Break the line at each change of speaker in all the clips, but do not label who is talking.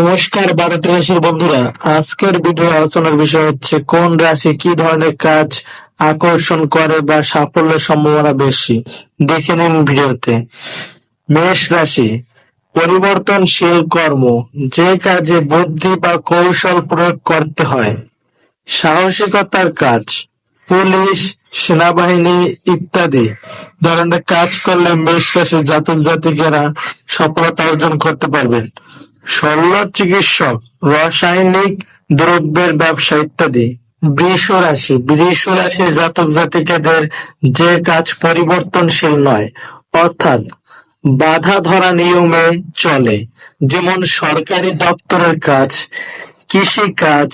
নমস্কার বারোটি রাশির বন্ধুরা। আজকের ভিডিও আলোচনার বিষয় হচ্ছে, কোন রাশি কি ধরনের কাজ আকর্ষণ করে বা সাফল্যের সম্ভাবনা বেশি? দেখে নিন ভিডিওতে। মেষ রাশি, পরিবর্তনশীল কর্ম, যে কাজে বুদ্ধি বা কৌশল প্রয়োগ করতে হয়। সাহসিকতার কাজ, পুলিশ, সেনাবাহিনী ইত্যাদি। ধরনের কাজ করলে মেষ রাশির জাতক জাতিকেরা সফলতা অর্জন করতে পারবেন। শল্য চিকিৎসক, রাসায়নিক দ্রব্যের ব্যবসা ইত্যাদি বৃষ রাশি, বৃষ রাশির জাতক জাতিকাদের যে কাজ পরিবর্তনশীল নয়, অর্থাৎ বাধা ধরা নিয়মে চলে। যেমন সরকারি দপ্তরের কাজ, কৃষি কাজ,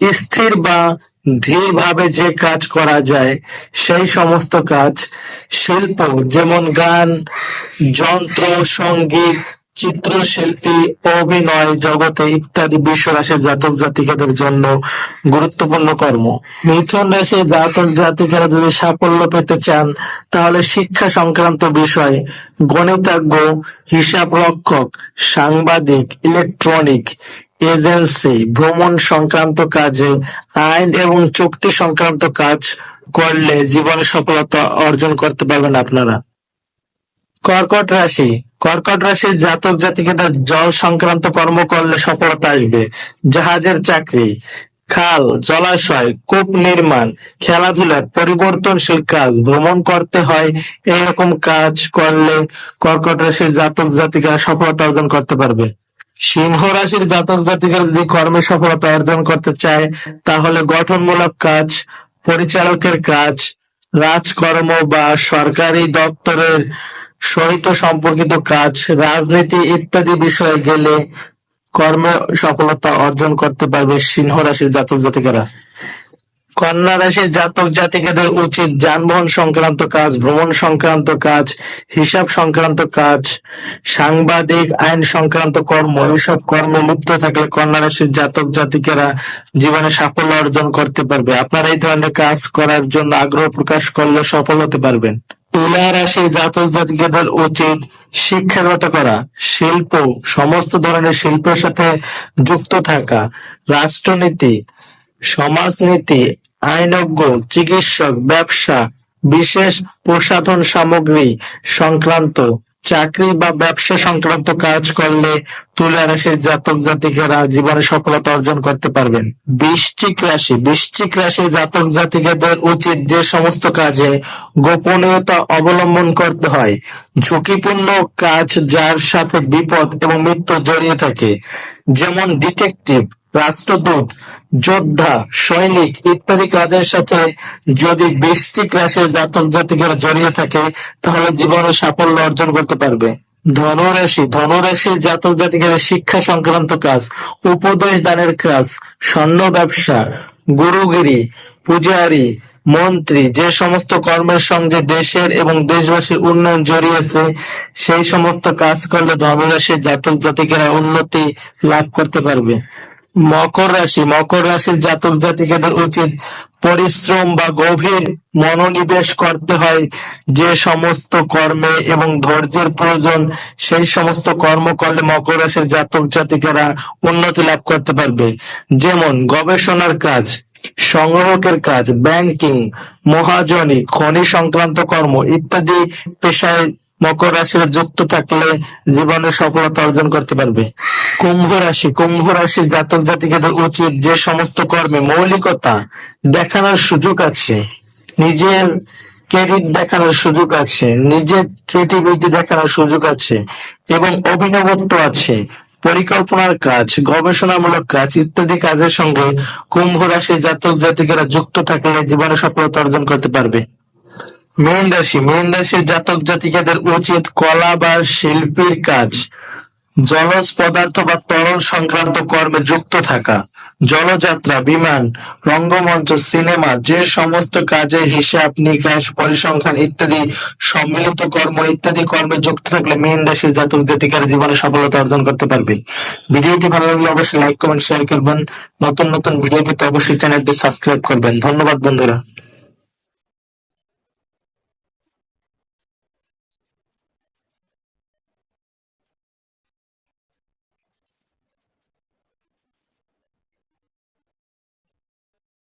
স্থির বা ধীরভাবে যে কাজ করা যায়, সেই সমস্ত কাজ, শিল্প, যেমন গান, যন্ত্র, সংগীত চিত্রশিল্পী, অভিনয় জগতে ইত্যাদি বিশ্ব রাশির জাতক জাতিকাদের জন্য গুরুত্বপূর্ণ কর্ম। মিথুন রাশির জাতক জাতিকারা যদি সাফল্য পেতে চান, তাহলে শিক্ষা সংক্রান্ত বিষয়ে গণিতজ্ঞ হিসাব রক্ষক সাংবাদিক, ইলেকট্রনিক, এজেন্সি, ভ্রমণ সংক্রান্ত কাজে, আইন এবং চুক্তি সংক্রান্ত কাজ করলে জীবনে সফলতা অর্জন করতে পারবেন আপনারা। কর্কট রাশি। কর্কট রাশির জাতক জাতিকেদের জল সংক্রান্ত কর্ম করলে সফলতা আসবে। জাহাজের চাকরি, খাল, জলাশয়, কূপ নির্মাণ, খেলাধুলা, পরিবর্তনশীল কাজ, ভ্রমণ করতে হয় এরকম কাজ করলে কর্কট রাশির জাতক জাতিকারা সফলতা অর্জন করতে পারবে। সিংহ রাশির জাতক জাতিকারা যদি কর্মে সফলতা অর্জন করতে চায়, তাহলে গঠনমূলক কাজ, পরিচালকের কাজ, রাজকর্ম বা সরকারি দপ্তরের সহিত সম্পর্কিত কাজ, রাজনীতি ইত্যাদি বিষয়ে গেলে কর্মে সফলতা অর্জন করতে পারবে সিংহ রাশির জাতক জাতিকারা। কন্যা রাশির জাতক জাতিকাদের উচিত যানবাহন সংক্রান্ত কাজ, ভ্রমণ সংক্রান্ত কাজ, হিসাব সংক্রান্ত কাজ, সাংবাদিক আইন সংক্রান্ত কর্ম। এইসব কর্মে লিপ্ত থাকলে কন্যা রাশির জাতক জাতিকেরা জীবনে সাফল্য অর্জন করতে পারবে। আপনারা এই ধরনের কাজ করার জন্য আগ্রহ প্রকাশ করলে সফল হতে পারবেন। তুলা রাশির জাতক জাতিকাদের উচিত শিক্ষাগত করা, শিল্প, সমস্ত ধরনের শিল্পের সাথে যুক্ত থাকা, রাষ্ট্রনীতি, সমাজনীতি, আইনজ্ঞ, চিকিৎসক, ব্যবসা, বিশেষ প্রসাধন সামগ্রী সংক্রান্ত চাকরি বা ব্যবসা সংক্রান্ত কাজ করলে তুলা রাশির জাতক জাতিকেরা জীবনে সফলতা অর্জন করতে পারবেন। বৃশ্চিক রাশি, বৃশ্চিক রাশির জাতক জাতিকাদের উচিত যে সমস্ত কাজে গোপনীয়তা অবলম্বন করতে হয়। ঝুঁকিপূর্ণ কাজ যার সাথে বিপদ এবং মৃত্যু জড়িয়ে থাকে। যেমন ডিটেকটিভ রাষ্ট্রদূত, যোদ্ধা, সৈনিক ইত্যাদি কাজের সাথে যদি বৃশ্চিক রাশির জাতক জাতিকেরা জড়িয়ে থাকে, তাহলে জীবনে সাফল্য অর্জন করতে পারবে। ধনুরাশি, ধনুরাশির জাতক জাতিকেরা শিক্ষা সংক্রান্ত কাজ, উপদেশ দানের কাজ, স্বর্ণ ব্যবসা, গুরুগিরি, পূজারি, মন্ত্রী, যে সমস্ত কর্মের সঙ্গে দেশের এবং দেশবাসীর উন্নয়ন জড়িয়েছে, সেই সমস্ত কাজ করলে ধনুরাশির জাতক জাতিকেরা উন্নতি লাভ করতে পারবে। মকর রাশি, মকর রাশির জাতক জাতিকাদের উচিত পরিশ্রম বা গভীর মনোনিবেশ করতে হয়। যে সমস্ত কর্মে এবং ধৈর্যের প্রয়োজন, সেই সমস্ত কর্ম করলে মকর রাশির জাতক জাতিকারা উন্নতি লাভ করতে পারবে। যেমন গবেষণার কাজ, সংগ্রহকের কাজ, ব্যাংকিং, মহাজনী, খনি সংক্রান্ত কর্ম ইত্যাদি পেশায় মকর রাশির যুক্ত থাকলে জীবনে সফলতা অর্জন করতে পারবে। কুম্ভ রাশি, কুম্ভ রাশির জাতক জাতিকাদের উচিত যে সমস্ত কর্মে মৌলিকতা দেখানোর সুযোগ আছে, নিজের ক্রেডিট দেখানোর সুযোগ আছে, নিজের ক্রিয়েটিভিটি দেখানোর সুযোগ আছে এবং অভিনবত্ব আছে, পরিকল্পনার কাজ, গবেষণামূলক কাজ ইত্যাদি কাজের সঙ্গে কুম্ভ রাশির জাতক জাতিকারা যুক্ত থাকলে জীবনে সফলতা অর্জন করতে পারবে। মীন রাশি মীন রাশির জাতক জাতিকাদের উচিত কলা বা শিল্পীর কাজ। জলজ পদার্থ বা তরল সংক্রান্ত কর্মে যুক্ত থাকা, জলযাত্রা, বিমান, রঙ্গমঞ্চ, সিনেমা, যে সমস্ত কাজে হিসাব, নিকাশ, পরিসংখ্যান ইত্যাদি, সম্মিলিত কর্ম ইত্যাদি কর্মে যুক্ত থাকলে মীন রাশির জাতক জাতিকার জীবনে সফলতা অর্জন করতে পারবে। ভিডিওটি ভালো লাগলে অবশ্যই লাইক কমেন্ট শেয়ার করবেন। নতুন নতুন ভিডিও পেতে অবশ্যই চ্যানেলটি সাবস্ক্রাইব করবেন। ধন্যবাদ বন্ধুরা।